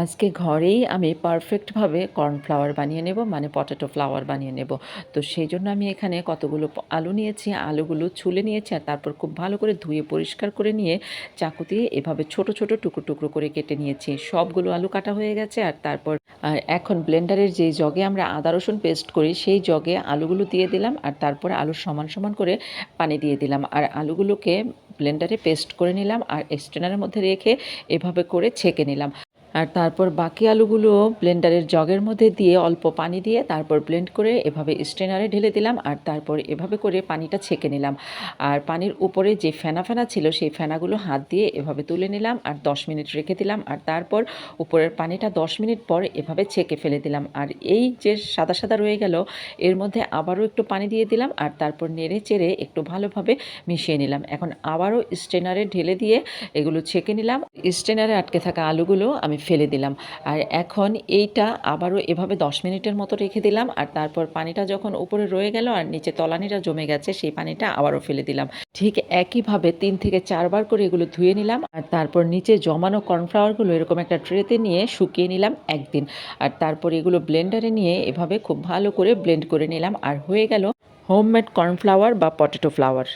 আজকে ঘরেই আমি পারফেক্টভাবে কর্নফ্লাওয়ার বানিয়ে নেব মানে পটেটো ফ্লাওয়ার বানিয়ে নেব। তো সেই জন্য আমি এখানে কতগুলো আলু নিয়েছি, আলুগুলো ছুলে নিয়েছি আর তারপর খুব ভালো করে ধুয়ে পরিষ্কার করে নিয়ে চাকু দিয়ে এভাবে ছোট ছোট টুকরো টুকরো করে কেটে নিয়েছি। সবগুলো আলু কাটা হয়ে গেছে আর তারপর, আর এখন ব্লেন্ডারের যে জগে আমরা আদা, রসুন পেস্ট করি, সেই জগে আলুগুলো দিয়ে দিলাম আর তারপর আলু সমান সমান করে পানি দিয়ে দিলাম। আর আলুগুলোকে ব্লেন্ডারে পেস্ট করে নিলাম আর স্ট্রেনারের মধ্যে রেখে এভাবে করে ছেঁকে নিলাম। আর তারপর বাকি আলুগুলো ব্লেন্ডারের জগের মধ্যে দিয়ে অল্প পানি দিয়ে তারপর ব্লেন্ড করে এভাবে স্ট্রেনারে ঢেলে দিলাম আর তারপর এভাবে করে পানিটা ছেঁকে নিলাম। আর পানির উপরে যে ফেনা ফেনা ছিল সেই ফেনাগুলো হাত দিয়ে এভাবে তুলে নিলাম আর দশ মিনিট রেখে দিলাম আর তারপর উপরের পানিটা দশ মিনিট পর এভাবে ছেঁকে ফেলে দিলাম। আর এই যে সাদা সাদা রয়ে গেল, এর মধ্যে আবারও একটু পানি দিয়ে দিলাম আর তারপর নেড়ে চেড়ে একটু ভালোভাবে মিশিয়ে নিলাম। এখন আবারও স্ট্রেনারে ঢেলে দিয়ে এগুলো ছেঁকে নিলাম। স্ট্রেনারে আটকে থাকা আলুগুলো আমি ফেলে দিলাম। আর এখন এইটা আবারও এভাবে দশ মিনিটের মতো রেখে দিলাম। আর তারপর পানিটা যখন উপরে রয়ে গেল আর নিচে তলানিটা জমে গেছে, সেই পানিটা আবারও ফেলে দিলাম। ঠিক একইভাবে তিন থেকে চারবার করে এগুলো ধুয়ে নিলাম। আর তারপর নিচে জমানো কর্নফ্লাওয়ারগুলো এরকম একটা ট্রেতে নিয়ে শুকিয়ে নিলাম একদিন। আর তারপর এগুলো ব্লেন্ডারে নিয়ে এভাবে খুব ভালো করে ব্লেন্ড করে নিলাম। আর হয়ে গেল হোমমেড কর্নফ্লাওয়ার বা পটেটো ফ্লাওয়ার।